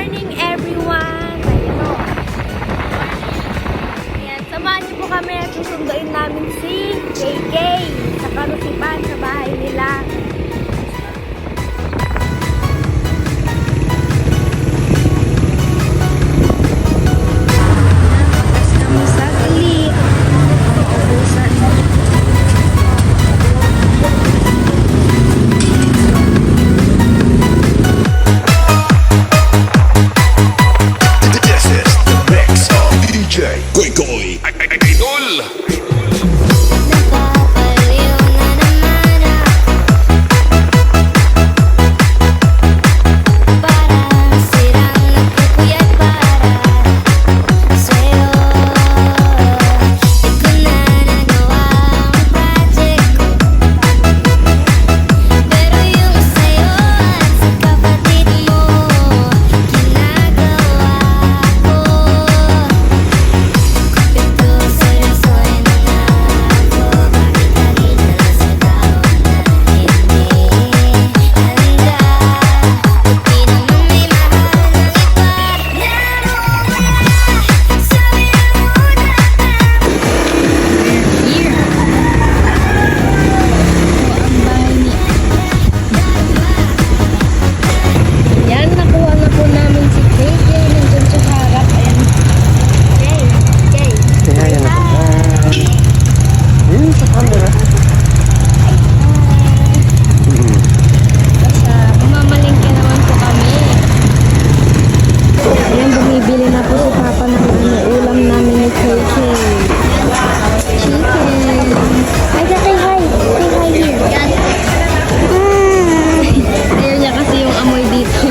morning everyone! Ayan o. Ayan, samahan niyo po kami at susunduin namin si KK bumibili na po si Papa ng ano, ulam namin ni KK. Chicken. Ay, say hi. Say hi here. Ayaw niya kasi yung amoy dito.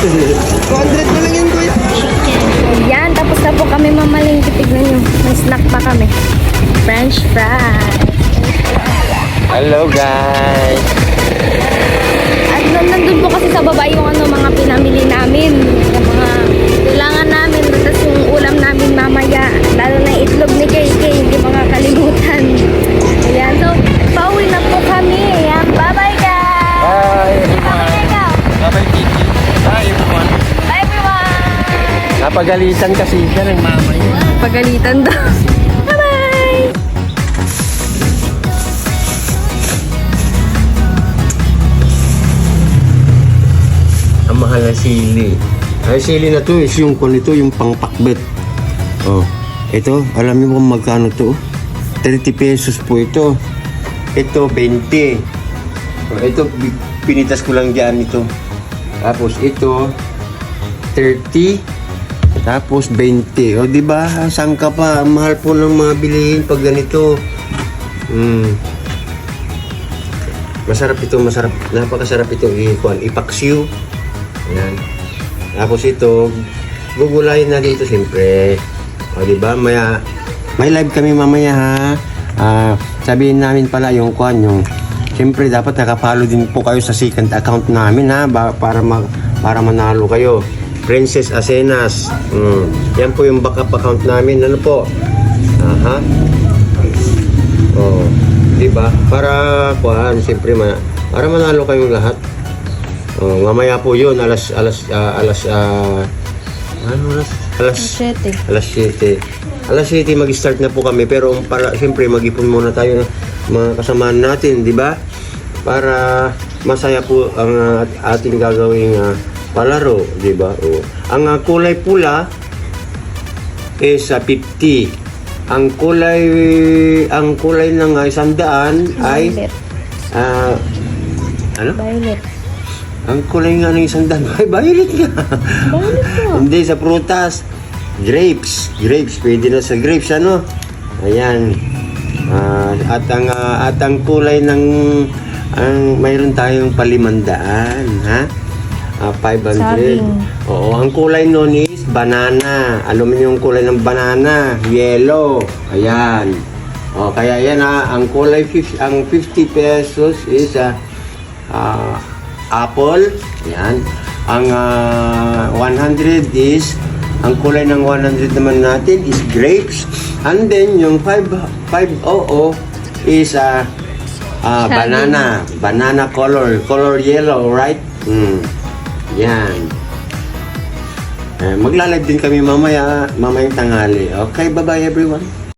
200 na lang yan, kuya. Ayan, tapos na po kami mamalingke. Tignan nyo, may snack pa kami. French fries. Hello, guys. At nan- nandun po kasi sa baba yung ano, Napagalitan kasi siya ng mama niya. Pagalitan daw. Bye-bye! Ang mahal na sili. Ay, sili na to is yung kung ito, yung pangpakbet. Oh, ito, alam niyo kung magkano to? 30 pesos po ito. Ito, 20. Oh, ito, pinitas ko lang dyan ito. Tapos ito, 30. Tapos 20. O, di ba? Saan ka pa? Mahal po ng mga bilihin pag ganito. Hmm. Masarap ito, masarap. Napakasarap ito i-kuan, ipaksiw. Ayan. Tapos ito, gugulayin natin ito siyempre. O, di ba? Maya, may live kami mamaya ha. Ah, sabihin namin pala yung kuan, yung Siyempre, dapat nakapalo din po kayo sa second account namin ha, ba, para ma, para manalo kayo. Princess Asenas. Mm. Yan po yung backup account namin. Ano po? Aha. Oh, 'di ba? Para kuan, siyempre ma para manalo kayong lahat. Oh, mamaya po 'yun alas alas ah, alas ah, ano oras? Alas Siyete. alas 7. Alas 7 mag-start na po kami pero para siyempre mag-ipon muna tayo ng mga kasamaan natin, 'di ba? Para masaya po ang ah, ating gagawing ah, palaro, 'di ba? Ang ah, kulay pula is ah, 50. Ang kulay ang kulay ng uh, isandaan ay ah, ano? Violet. Ang kulay nga ng isang daan ay violet nga. Violet. Hindi, sa prutas. Grapes. Grapes. Pwede na sa grapes, ano? Ayan. Ah, at ang ah, at ang kulay ng ang mayroon tayong palimandaan, ha? Ah, 500. Saging. Oo, ang kulay nun is banana. Alam mo yung kulay ng banana, yellow. Ayan. O, kaya yan ha, ang kulay, fif- ang 50 pesos is ah, ah, apple. Yan. Ang ah, 100 is, ang kulay ng 100 naman natin is grapes. And then, yung 5, 500 is ah, ah, Saging. banana. Banana color. Color yellow, right? Mm. Yan. Eh, magla-live din kami mamaya, mamayang tanghali. Okay, bye-bye everyone.